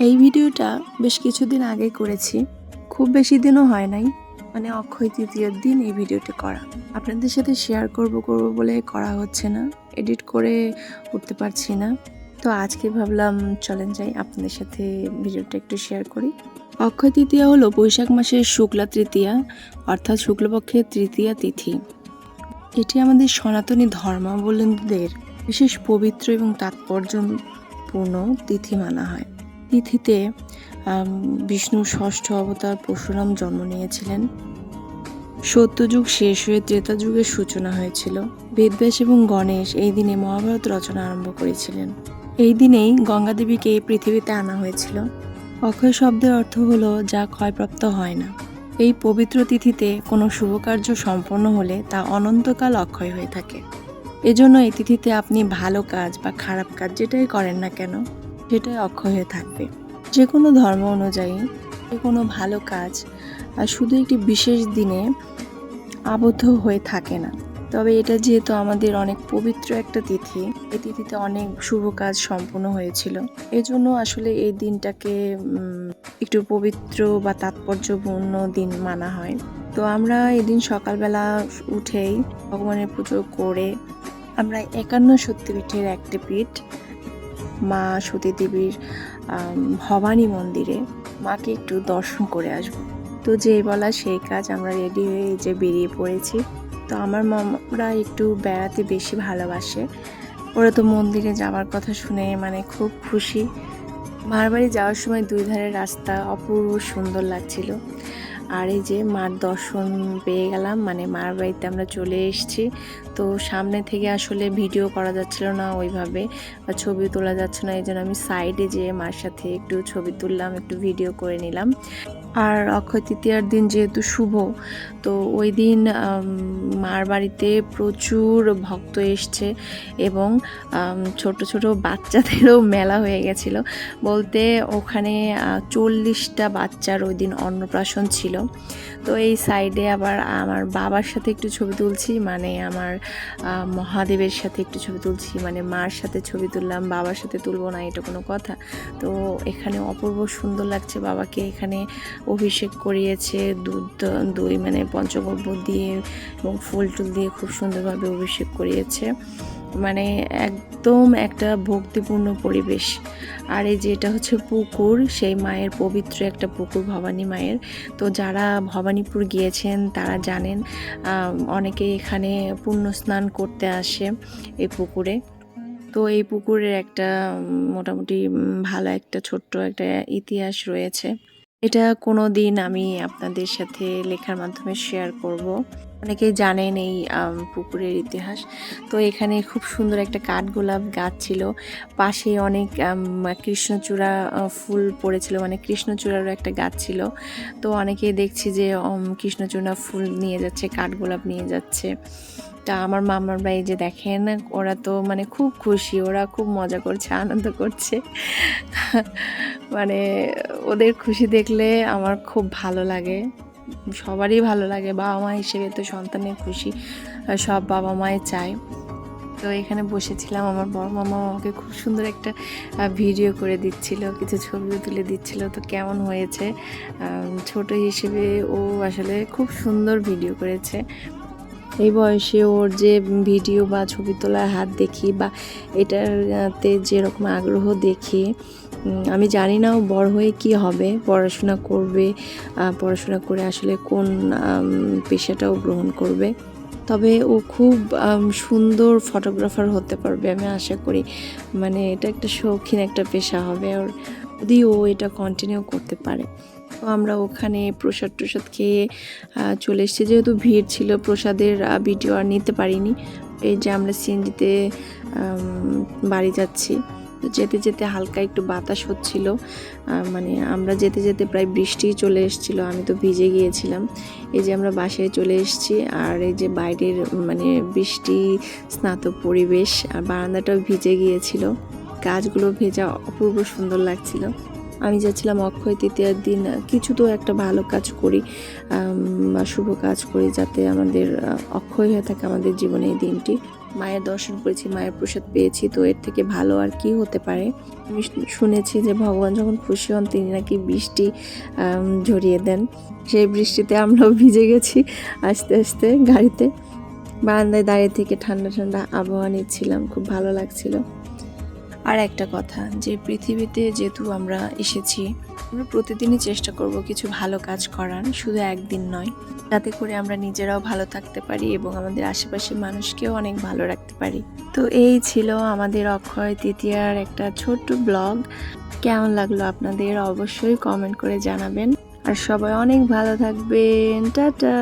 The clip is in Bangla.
এই ভিডিওটা বেশ কিছুদিন আগে করেছি। খুব বেশি দিনও হয় নাই। মানে অক্ষয় তৃতীয়ার দিন এই ভিডিওটা করা। আপনাদের সাথে শেয়ার করব করব বলে করা হচ্ছে না। এডিট করে উঠতে পারছি না। তো আজকে ভাবলাম, চলেন যাই, আপনাদের সাথে ভিডিওটা একটু শেয়ার করি। অক্ষয় তৃতীয়া হলো বৈশাখ মাসের শুক্লা তৃতীয়া, অর্থাৎ শুক্লপক্ষের তৃতীয়া তিথি। এটি আমাদের সনাতনী ধর্মাবলম্বীদের বিশেষ পবিত্র এবং তাৎপর্যপূর্ণ তিথি মানা হয়। তিথিতে আম, বিষ্ণুর ষষ্ঠ অবতার পরশুরাম জন্ম নিয়েছিলেন। সত্যযুগ শেষ হয়ে ত্রেতা যুগের সূচনা হয়েছিল। বেদব্যাস এবং গণেশ এই দিনে মহাভারত রচনা আরম্ভ করেছিলেন। এই দিনেই গঙ্গা দেবীকে এই পৃথিবীতে আনা হয়েছিল। অক্ষয় শব্দের অর্থ হলো যা ক্ষয়প্রাপ্ত হয় না। এই পবিত্র তিথিতে কোনো শুভ কার্য সম্পন্ন হলে তা অনন্তকাল অক্ষয় হয়ে থাকে। এজন্য এই তিথিতে আপনি ভালো কাজ বা খারাপ কাজ যেটাই করেন না কেন, সেটাই অক্ষয় হয়ে থাকবে। যে কোনো ধর্ম অনুযায়ী যে কোনো ভালো কাজ আর শুধু একটি বিশেষ দিনে আবদ্ধ হয়ে থাকে না। তবে এটা যেহেতু আমাদের অনেক পবিত্র একটা তিথি, এই তিথিতে অনেক শুভ কাজ সম্পন্ন হয়েছিল। এজন্য আসলে এই দিনটাকে একটু পবিত্র বা তাৎপর্যপূর্ণ দিন মানা হয়। তো আমরা এদিন সকালবেলা উঠেই ভগবানের পুজো করে আমরা একান্ন শক্তিপীঠের একটি পীঠ, মা সতী দেবীর ভবানী মন্দিরে। মাকে একটু দর্শন করে আসব। তো যেই বলা সেই কাজ আমরা রেডি হয়ে যে বেরিয়ে পড়েছি। তো আমার মামারা একটু বেড়াতে বেশি ভালোবাসে। ওরা তো মন্দিরে যাওয়ার কথা শুনে মানে খুব খুশি। মার বাড়ি যাওয়ার সময় দুই ধারে রাস্তা অপূর্ব সুন্দর লাগছিল। আর এই যে মার দর্শন পেয়ে গেলাম মানে মার বাড়িতে আমরা চলে এসেছি। তো সামনে থেকে আসলে ভিডিও করা যাচ্ছিল না ওইভাবে, বা ছবি তোলা যাচ্ছে না, এই জন্য আমি সাইডে যেয়ে মার সাথে একটু ছবি তুললাম, একটু ভিডিও করে নিলাম। আর অক্ষয় তৃতীয়ার দিন যেহেতু শুভ, তো ওই দিন মার বাড়িতে প্রচুর ভক্ত এসছে এবং ছোট ছোট বাচ্চাদেরও মেলা হয়ে গেছিল। বলতে ওখানে চল্লিশটা বাচ্চার ওই দিন অন্নপ্রাশন ছিল। তো এই সাইডে আবার আমার বাবার সাথে একটু ছবি তুলছি মানে আমার মহাদেবের সাথে একটু ছবি তুলছি মানে মার সাথে ছবি তুললাম, বাবার সাথে তুলবো না, এটা কোনো কথা। তো এখানে অপূর্ব সুন্দর লাগছে বাবাকে, এখানে অভিষেক করিয়েছে, দুধ, দই মানে পঞ্চগব্য দিয়ে এবং ফুল টুল দিয়ে খুব সুন্দরভাবে অভিষেক করিয়েছে। মানে একদম একটা ভক্তিপূর্ণ পরিবেশ। আর এই যেটা হচ্ছে পুকুর, সেই মায়ের পবিত্র একটা পুকুর ভবানী মায়ের। তো যারা ভবানীপুর গিয়েছেন, তারা জানেন অনেকে এখানে পুণ্য স্নান করতে আসে এই পুকুরে। তো এই পুকুরের একটা মোটামুটি ভালো একটা, ছোট্ট একটা ইতিহাস রয়েছে। এটা কোনো দিন আমি আপনাদের সাথে লেখার মাধ্যমে শেয়ার করব। অনেকেই জানেন এই পুকুরের ইতিহাস। তো এখানে খুব সুন্দর একটা কাঠগোলাপ গাছ ছিল। পাশে অনেক কৃষ্ণচূড়া ফুল পড়েছিল। মানে কৃষ্ণচূড়ারও একটা গাছ ছিল। তো অনেকেই দেখছি যে কৃষ্ণচূড়া ফুল নিয়ে যাচ্ছে, কাঠগোলাপ নিয়ে যাচ্ছে। তা আমার মামার ভাই যে দেখেন, ওরা তো মানে খুব খুশি, ওরা খুব মজা করছে, আনন্দ করছে। মানে ওদের খুশি দেখলে আমার খুব ভালো লাগে। সবারই ভালো লাগে বাবা মা হিসেবে তো সন্তানের খুশি সব বাবা মাই চায়। তো এখানে বসেছিলাম, আমার বড় মামা আমাকে খুব সুন্দর একটা ভিডিও করে দিচ্ছিল, কিছু ছবিও তুলে দিচ্ছিল। তো কেমন হয়েছে? ছোট হিসেবে ও আসলে খুব সুন্দর ভিডিও করেছে। এই বয়সে ওর যে ভিডিও বা ছবি তোলার হাত দেখি বা এটাতে যেরকম আগ্রহ দেখি আমি জানি না ও বড় হয়ে কি হবে, পড়াশোনা করবে পড়াশোনা করে আসলে কোন পেশাটাও গ্রহণ করবে। তবে ও খুব সুন্দর ফটোগ্রাফার হতে পারবে আমি আশা করি। মানে এটা একটা শৌখিন একটা পেশা হবে ওর যদি ও এটা কন্টিনিউ করতে পারে। তো আমরা ওখানে প্রসাদ টসাদ খেয়ে চলে এসেছি। যেহেতু ভিড় ছিল, প্রসাদের ভিডিও আর নিতে পারিনি। এই যে আমরা সিএনজিতে বাড়ি যাচ্ছি। তো যেতে যেতে হালকা একটু বাতাস হচ্ছিল। মানে আমরা যেতে যেতে প্রায় বৃষ্টি চলে এসেছিল। আমি তো ভিজে গিয়েছিলাম। এই যে আমরা বাসায় চলে এসেছি আর এই যে বাইরের মানে বৃষ্টি, স্নাত পরিবেশ আর বারান্দাটাও ভিজে গিয়েছিল। গাছগুলো ভেজা অপূর্ব সুন্দর লাগছিল। আমি যাচ্ছিলাম অক্ষয় তৃতীয়ার দিন। কিছু তো একটা ভালো কাজ করি বা শুভ কাজ করি যাতে আমাদের অক্ষয় হয়ে থাকে আমাদের জীবনে এই দিনটি। মায়ের দর্শন করেছি, মায়ের প্রসাদ পেয়েছি, তো এর থেকে ভালো আর কি হতে পারে? আমি শুনেছি যে ভগবান যখন খুশি হন, তিনি নাকি বৃষ্টি ঝরিয়ে দেন। সেই বৃষ্টিতে আমরাও ভিজে গেছি আস্তে আস্তে গাড়িতে। বারান্দায় দাঁড়িয়ে থেকে ঠান্ডা ঠান্ডা আবহাওয়া নিচ্ছিলাম, খুব ভালো লাগছিল। আর একটা কথা, যে পৃথিবীতে যেহেতু আমরা এসেছি, আমরা প্রতিদিনই চেষ্টা করব কিছু ভালো কাজ করার, শুধু একদিন নয়। যাতে করে আমরা নিজেরাও ভালো থাকতে পারি এবং আমাদের আশেপাশের মানুষকেও অনেক ভালো রাখতে পারি। তো এই ছিল আমাদের অক্ষয় তৃতীয়ার একটা ছোট্ট ব্লগ। কেমন লাগল আপনাদের? অবশ্যই কমেন্ট করে জানাবেন। আর সবাই অনেক ভালো থাকবেন। টাটা!